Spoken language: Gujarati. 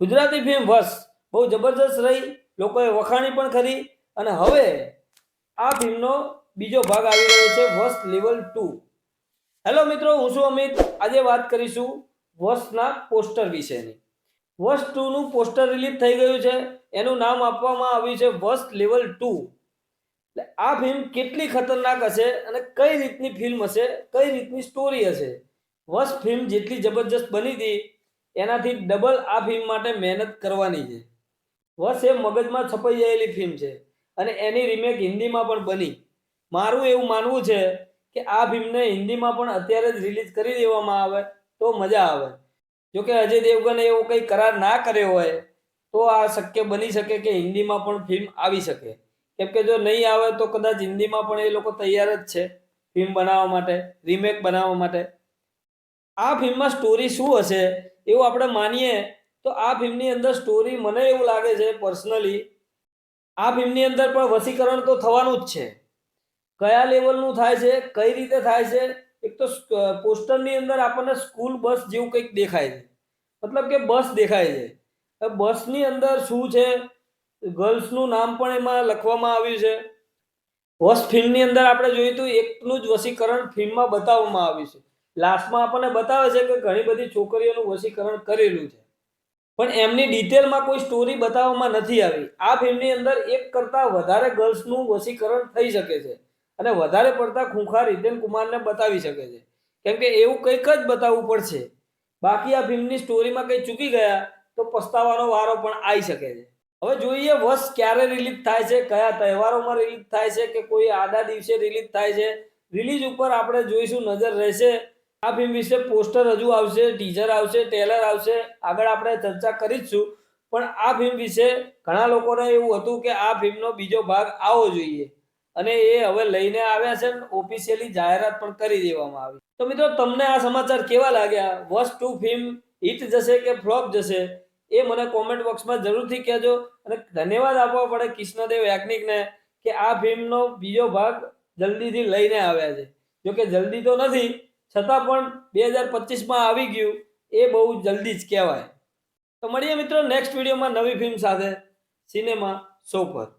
ગુજરાતી ફિલ્મ વસ બહુ જબરજસ્ત રહી, લોકોએ વખાણી પણ ખરી અને હવે આ ફિલ્મનો બીજો ભાગ આવી રહ્યો છે વસ લેવલ ટુ હેલો મિત્રો, હું છું અમિત. આજે વાત કરીશું વસના પોસ્ટર વિશેની. વસ ટુનું પોસ્ટર રિલીઝ થઈ ગયું છે. એનું નામ આપવામાં આવ્યું છે વસ લેવલ ટુ એટલે આ ફિલ્મ કેટલી ખતરનાક હશે અને કઈ રીતની ફિલ્મ હશે, કઈ રીતની સ્ટોરી હશે? વસ ફિલ્મ જેટલી જબરજસ્ત બની હતી એનાથી ડબલ આ ફિલ્મ માટે મહેનત કરવાની છે. વસ એ મગજમાં છપાઈ જાયેલી ફિલ્મ છે અને એની રિમેક હિન્દીમાં પણ બની. મારું એવું માનવું છે કે આ ફિલ્મને હિન્દીમાં પણ અત્યારે જ રિલીઝ કરી દેવામાં આવે તો મજા આવે. જોકે અજય દેવગને એવો કંઈ કરાર ના કર્યો હોય તો આ શક્ય બની શકે કે હિન્દીમાં પણ ફિલ્મ આવી શકે. કેમ કે જો નહીં આવે તો કદાચ હિન્દીમાં પણ એ લોકો તૈયાર જ છે ફિલ્મ બનાવવા માટે રિમેક બનાવવા માટે. આ ફિલ્મમાં સ્ટોરી શું હશે એવું આપણે માનીએ, તો આ ફિલ્મની અંદર સ્ટોરી મને એવું લાગે છે પર્સનલી આ ફિલ્મની અંદર પણ વસીકરણ તો થવાનું જ છે. કયા લેવલનું થાય છે, કઈ રીતે થાય છે, એક તો પોસ્ટરની અંદર આપણને સ્કૂલ બસ જેવું કંઈક દેખાય છે. મતલબ કે બસ દેખાય છે. બસની અંદર શું છે ગર્લ્સનું નામ પણ એમાં લખવામાં આવ્યું છે. વસ ફિલ્મની અંદર આપણે જોયું હતું, એકનું જ વસીકરણ ફિલ્મમાં બતાવવામાં આવ્યું છે. લાસ્ટમાં આપણને બતાવે છે કે ઘણી બધી છોકરીઓનું વસીકરણ કરેલું છે. પણ એમની ડિટેલમાં કોઈ સ્ટોરી બતાવવામાં નથી આવી. આ ફિલ્મની અંદર એક કરતાં વધારે ગર્લ્સનું વસીકરણ થઈ શકે છે અને વધારે પડતા ખૂંખા રીતેન કુમારને બતાવી શકે છે. કેમ કે એવું કંઈક જ બતાવવું પડશે. બાકી આ ફિલ્મની સ્ટોરીમાં કંઈ ચૂકી ગયા તો પસ્તાવાનો વારો પણ આવી શકે છે. હવે જોઈએ વસ ક્યારે રિલીઝ થાય છે, કયા તહેવારોમાં રિલીઝ થાય છે કે કોઈ આડા દિવસે રિલીઝ થાય છે. રિલીઝ ઉપર આપણે જોઈશું, નજર રહેશે. આ ફિલ્મ વિશે પોસ્ટર હજુ આવશે ટીઝર આવશે ટ્રેલર આવશે. આગળ આપણે ચર્ચા કરીશું. પણ આ ફિલ્મ વિશે ઘણા લોકોને એવું હતું કે આ ફિલ્મનો બીજો ભાગ આવવો જોઈએ. અને એ હવે લઈને આવ્યા છે ઓફિશિયલી જાહેરાત પણ કરી દેવામાં આવી. તો મિત્રો, તમને આ સમાચાર કેવા લાગ્યા? વોચ ટુ ફિલ્મ હિટ જશે કે ફ્લોપ જશે? એ મને કોમેન્ટ બોક્સમાં જરૂરથી કહેજો. અને ધન્યવાદ આપવા પડે કૃષ્ણદેવ યાજ્ઞિકને કે આ ફિલ્મનો બીજો ભાગ જલ્દીથી લઈને આવ્યા છે. જોકે જલ્દી તો નથી છતાં પણ બે હજાર પચીસમાં આવી ગયું, એ બહુ જલ્દી જ કહેવાય. તો મળીએ મિત્રો નેક્સ્ટ વિડીયોમાં નવી ફિલ્મ સાથે. સિનેમા શો પર.